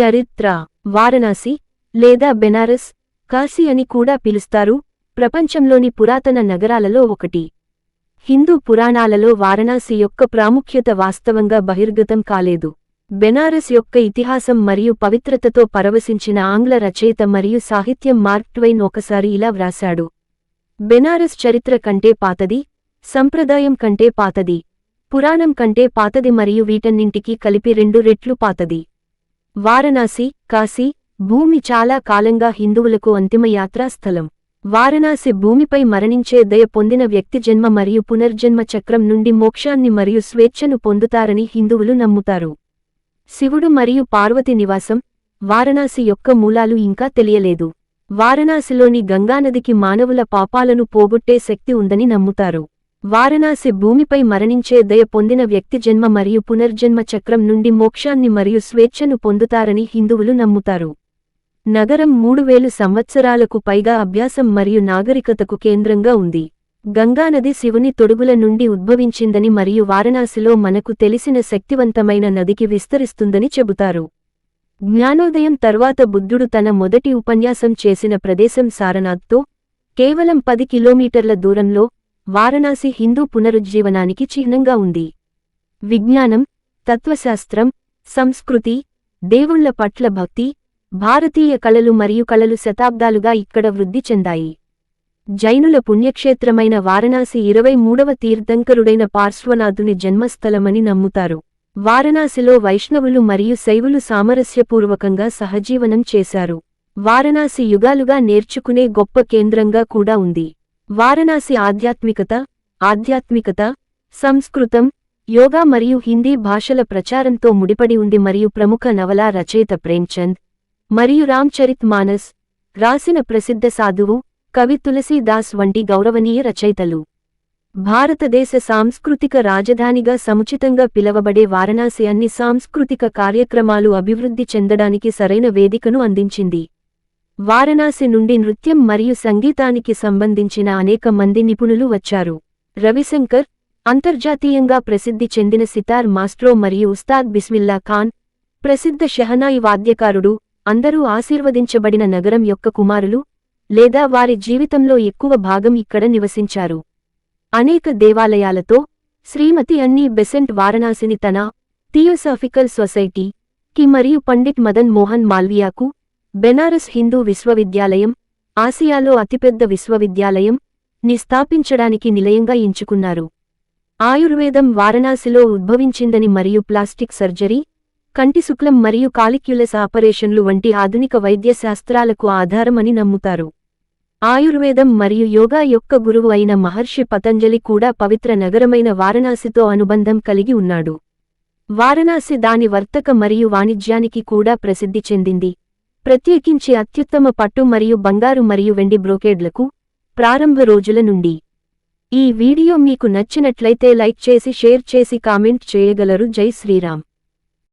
చరిత్ర వారణాసి లేదా బెనారస్ కాశీ అని కూడా పిలుస్తారు ప్రపంచంలోని పురాతన నగరాలలో ఒకటి. హిందూ పురాణాలలో వారణాసి యొక్క ప్రాముఖ్యత వాస్తవంగా బహిర్గతం కాలేదు. బెనారస్ యొక్క ఇతిహాసం మరియు పవిత్రతతో పరవశించిన ఆంగ్ల రచయిత మరియు సాహిత్యం మార్క్ ట్వైన్ ఒకసారి ఇలా వ్రాశాడు. బెనారస్ చరిత్ర కంటే పాతది సంప్రదాయం కంటే పాతది పురాణం కంటే పాతది మరియు వీటన్నింటికీ కలిపి రెండు రెట్లు పాతది. వారణాసి కాశీ భూమి చాలా కాలంగా హిందువులకు అంతిమ యాత్రాస్థలం వారణాసి భూమిపై మరణించే దయ పొందిన వ్యక్తి జన్మ మరియు పునర్జన్మ చక్రం నుండి మోక్షాన్ని మరియు స్వేచ్ఛను పొందుతారని హిందువులు నమ్ముతారు. శివుడు మరియు పార్వతి నివాసం వారణాసి యొక్క మూలాలు ఇంకా తెలియలేదు. వారణాసిలోని గంగానదికి మానవుల పాపాలను పోగొట్టే శక్తి ఉందని నమ్ముతారు. వారణాసి భూమిపై మరణించే దయ పొందిన వ్యక్తి జన్మ మరియు పునర్జన్మ చక్రం నుండి మోక్షాన్ని మరియు స్వేచ్ఛను పొందుతారని హిందువులు నమ్ముతారు. నగరం మూడు వేలు సంవత్సరాలకు పైగా అభ్యాసం మరియు నాగరికతకు కేంద్రంగా ఉంది. గంగానది శివుని తొడుగుల నుండి ఉద్భవించిందని మరియు వారణాసిలో మనకు తెలిసిన శక్తివంతమైన నదికి విస్తరిస్తుందని చెబుతారు. జ్ఞానోదయం తర్వాత బుద్ధుడు తన మొదటి ఉపన్యాసం చేసిన ప్రదేశం సారనాథ్తో కేవలం పది కిలోమీటర్ల దూరంలో వారణాసి హిందూ పునరుజ్జీవనానికి చిహ్నంగా ఉంది. విజ్ఞానం తత్వశాస్త్రం సంస్కృతి దేవుళ్ళ పట్ల భక్తి భారతీయ కళలు మరియు కళలు శతాబ్దాలుగా ఇక్కడ వృద్ధి చెందాయి. జైనుల పుణ్యక్షేత్రమైన వారణాసి ఇరవై మూడవ తీర్థంకరుడైన పార్శ్వనాథుని జన్మస్థలమని నమ్ముతారు. వారణాసిలో వైష్ణవులు మరియు శైవులు సామరస్యపూర్వకంగా సహజీవనం చేశారు. వారణాసి యుగాలుగా నేర్చుకునే గొప్ప కేంద్రంగా కూడా ఉంది. వారణాసి ఆధ్యాత్మికత ఆధ్యాత్మికత సంస్కృతం యోగా మరియు హిందీ భాషల ప్రచారంతో ముడిపడి ఉంది మరియు ప్రముఖ నవలా రచయిత ప్రేమ్చంద్ మరియు రామ్చరిత్ మానస్ రాసిన ప్రసిద్ధ సాధువు కవి తులసీదాస్ వంటి గౌరవనీయ రచయితలు. భారతదేశ సాంస్కృతిక రాజధానిగా సముచితంగా పిలవబడే వారణాసి అన్ని సాంస్కృతిక కార్యక్రమాలు అభివృద్ధి చెందడానికి సరైన వేదికను అందించింది. వారణాసి నుండి నృత్యం మరియు సంగీతానికి సంబంధించిన అనేక మంది నిపుణులు వచ్చారు. రవిశంకర్ అంతర్జాతీయంగా ప్రసిద్ధి చెందిన సితార్ మాస్ట్రో మరియు ఉస్తాద్ బిస్మిల్లా ఖాన్ ప్రసిద్ధ షెహనాయి వాద్యకారుడు అందరూ ఆశీర్వదించబడిన నగరం యొక్క కుమారులు లేదా వారి జీవితంలో ఎక్కువ భాగం ఇక్కడ నివసించారు. అనేక దేవాలయాలతో శ్రీమతి అన్నీ బెసెంట్ వారణాసిని తన థియోసాఫికల్ సొసైటీ కి మరియు పండిట్ మదన్ మోహన్ మాల్వియాకు బెనారస్ హిందూ విశ్వవిద్యాలయం ఆసియాలో అతిపెద్ద విశ్వవిద్యాలయం ని స్థాపించడానికి నిలయంగా ఎంచుకున్నారు. ఆయుర్వేదం వారణాసిలో ఉద్భవించిందని మరియు ప్లాస్టిక్ సర్జరీ కంటి శుక్లం మరియు కాలిక్యులస్ ఆపరేషన్లు వంటి ఆధునిక వైద్య శాస్త్రాలకు ఆధారమని నమ్ముతారు. ఆయుర్వేదం మరియు యోగా యొక్క గురువు అయిన మహర్షి పతంజలి కూడా పవిత్ర నగరమైన వారణాసితో అనుబంధం కలిగి ఉన్నాడు. వారణాసి దాని వర్తక మరియు వాణిజ్యానికి కూడా ప్రసిద్ధి చెందింది. ప్రత్యేకించి అత్యుత్తమ పట్టు మరియు బంగారు మరియు వెండి బ్రోకేడ్లకు ప్రారంభ రోజుల నుండి. ఈ వీడియో మీకు నచ్చినట్లయితే లైక్ చేసి షేర్ చేసి కామెంట్ చేయగలరు. జై శ్రీరామ్.